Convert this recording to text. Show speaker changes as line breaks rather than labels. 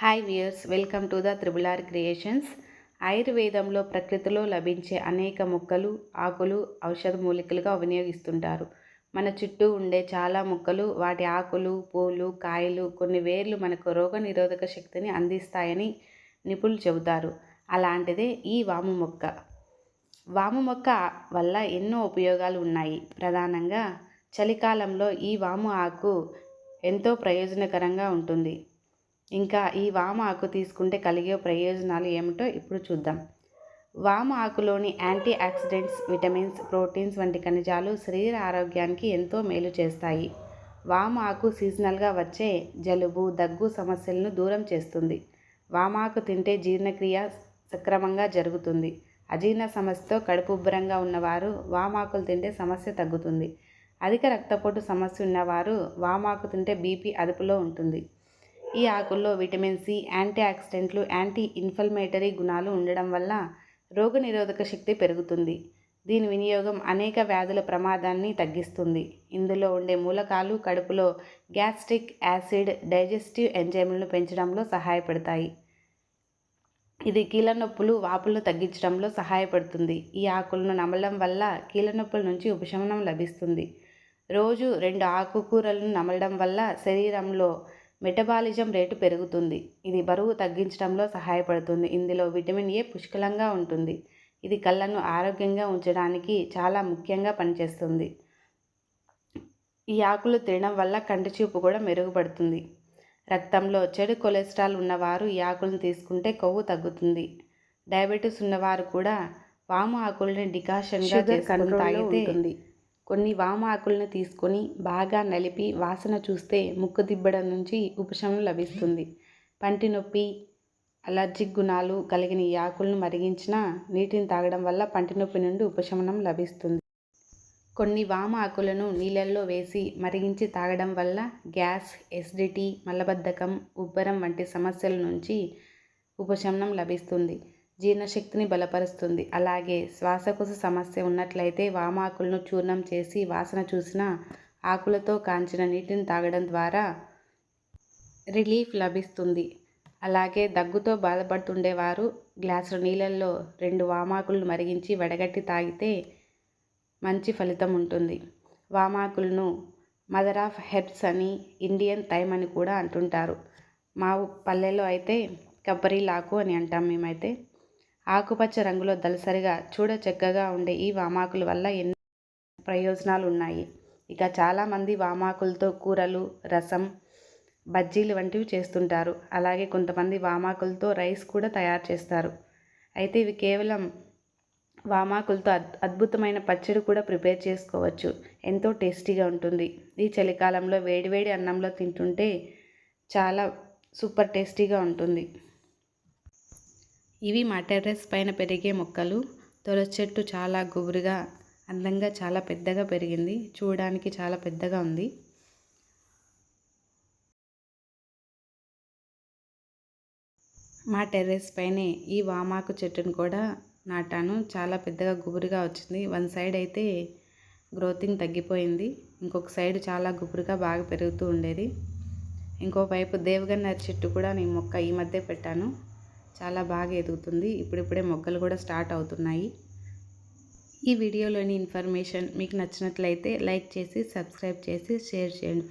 Hi viewers welcome to the triple R creations. ఆయుర్వేదంలో ప్రకృతిలో లభించే అనేక మొక్కలు ఆకులు ఔషధ మూలికలుగా వినియోగిస్తుంటారు. మన చుట్టూ ఉండే చాలా మొక్కలు వాటి ఆకులు పూలు కాయలు కొన్ని వేర్లు మనకు రోగ నిరోధక శక్తిని అందిస్తాయని నిపుణులు చెబుతారు. అలాంటిదే ఈ వాము మొక్క. వాము మొక్క వల్ల ఎన్నో ఉపయోగాలు ఉన్నాయి. ప్రధానంగా చలికాలంలో ఈ వాము ఆకు ఎంతో ప్రయోజనకరంగా ఉంటుంది. ఇంకా ఈ వామ ఆకు తీసుకుంటే కలిగే ప్రయోజనాలు ఏమిటో ఇప్పుడు చూద్దాం. వామ ఆకులోని యాంటీ ఆక్సిడెంట్స్ విటమిన్స్ ప్రోటీన్స్ వంటి ఖనిజాలు శరీర ఆరోగ్యానికి ఎంతో మేలు చేస్తాయి. వామ ఆకు సీజనల్గా వచ్చే జలుబు దగ్గు సమస్యలను దూరం చేస్తుంది. వామాకు తింటే జీర్ణక్రియ సక్రమంగా జరుగుతుంది. అజీర్ణ సమస్యతో కడుపు ఉబ్బరంగా ఉన్నవారు వామాకులు తింటే సమస్య తగ్గుతుంది. అధిక రక్తపోటు సమస్య ఉన్నవారు వామాకు తింటే బీపీ అదుపులో ఉంటుంది. ఈ ఆకుల్లో విటమిన్ సి యాంటీ ఆక్సిడెంట్లు యాంటీ ఇన్ఫ్లమేటరీ గుణాలు ఉండడం వల్ల రోగనిరోధక శక్తి పెరుగుతుంది. దీని వినియోగం అనేక వ్యాధుల ప్రమాదాన్ని తగ్గిస్తుంది. ఇందులో ఉండే మూలకాలు కడుపులో గ్యాస్ట్రిక్ యాసిడ్ డైజెస్టివ్ ఎంజైమ్లను పెంచడంలో సహాయపడతాయి. ఇది కీళ్ళ నొప్పులు వాపులను తగ్గించడంలో సహాయపడుతుంది. ఈ ఆకులను నమలడం వల్ల కీళ్ళ నొప్పుల నుంచి ఉపశమనం లభిస్తుంది. రోజు రెండు ఆకుకూరలను నమలడం వల్ల శరీరంలో మెటబాలిజం రేటు పెరుగుతుంది. ఇది బరువు తగ్గించడంలో సహాయపడుతుంది. ఇందులో విటమిన్ ఏ పుష్కలంగా ఉంటుంది. ఇది కళ్ళను ఆరోగ్యంగా ఉంచడానికి చాలా ముఖ్యంగా పనిచేస్తుంది. ఈ ఆకులు తినడం వల్ల కంటి చూపు కూడా మెరుగుపడుతుంది. రక్తంలో చెడు కొలెస్ట్రాల్ ఉన్నవారు ఈ ఆకులను తీసుకుంటే కొవ్వు తగ్గుతుంది. డయాబెటీస్ ఉన్నవారు కూడా వాము ఆకులని డికాషన్గా చేసుకుని తాగితే కొన్ని వామాకులను తీసుకొని బాగా నలిపి వాసన చూస్తే ముక్కు దిబ్బడం నుంచి ఉపశమనం లభిస్తుంది. పంటి నొప్పి అలర్జిక్ గుణాలు కలిగిన ఈ ఆకులను మరిగించిన నీటిని తాగడం వల్ల పంటి నొప్పి నుండి ఉపశమనం లభిస్తుంది. కొన్ని వామ ఆకులను నీళ్ళల్లో వేసి మరిగించి తాగడం వల్ల గ్యాస్ ఎసిడిటీ మలబద్ధకం ఉబ్బరం వంటి సమస్యల నుంచి ఉపశమనం లభిస్తుంది. జీర్ణశక్తిని బలపరుస్తుంది. అలాగే శ్వాసకోశ సమస్య ఉన్నట్లయితే వామాకులను చూర్ణం చేసి వాసన చూసిన ఆకులతో కాంచిన నీటిని తాగడం ద్వారా రిలీఫ్ లభిస్తుంది. అలాగే దగ్గుతో బాధపడుతుండేవారు గ్లాసుల నీళ్ళల్లో రెండు వామాకులను మరిగించి వడగట్టి తాగితే మంచి ఫలితం ఉంటుంది. వామాకులను మదర్ ఆఫ్ హెర్బ్స్ అని ఇండియన్ థైమ్ అని కూడా అంటుంటారు. మా పల్లెలో అయితే కబ్బరిలాకు అని అంటాం మేమైతే. ఆకుపచ్చ రంగులో దళసరిగా చూడ చక్కగా ఉండే ఈ వామాకుల వల్ల ఎన్నో ప్రయోజనాలు ఉన్నాయి ఇక చాలామంది వామాకులతో కూరలు రసం బజ్జీలు వంటివి చేస్తుంటారు. అలాగే కొంతమంది వామాకులతో రైస్ కూడా తయారు చేస్తారు. అయితే ఇవి కేవలం వామాకులతో అద్భుతమైన పచ్చడి కూడా ప్రిపేర్ చేసుకోవచ్చు. ఎంతో టేస్టీగా ఉంటుంది. ఈ చలికాలంలో వేడివేడి అన్నంలో తింటుంటే చాలా సూపర్ టేస్టీగా ఉంటుంది. ఇవి మా టెర్రస్ పైన పెరిగే మొక్కలు. తులసి చెట్టు చాలా గుబురుగా అందంగా చాలా పెద్దగా పెరిగింది. చూడడానికి చాలా పెద్దగా ఉంది. మా టెర్రస్ పైనే ఈ వామాకు చెట్టును కూడా నాటాను. చాలా పెద్దగా గుబురుగా వచ్చింది. వన్ సైడ్ అయితే గ్రోతింగ్ తగ్గిపోయింది. ఇంకొక సైడ్ చాలా గుబురుగా బాగా పెరుగుతూ ఉండేది. ఇంకో వైపు దేవగన్నర్ చెట్టు కూడా నేను మొక్క ఈ మధ్య పెట్టాను. చాలా బాగా ఎదుగుతుంది. ఇప్పుడిప్పుడే మొగ్గలు కూడా స్టార్ట్ అవుతున్నాయి. ఈ వీడియోలోని ఇన్ఫర్మేషన్ మీకు నచ్చినట్లయితే లైక్ చేసి సబ్స్క్రైబ్ చేసి షేర్ చేయండి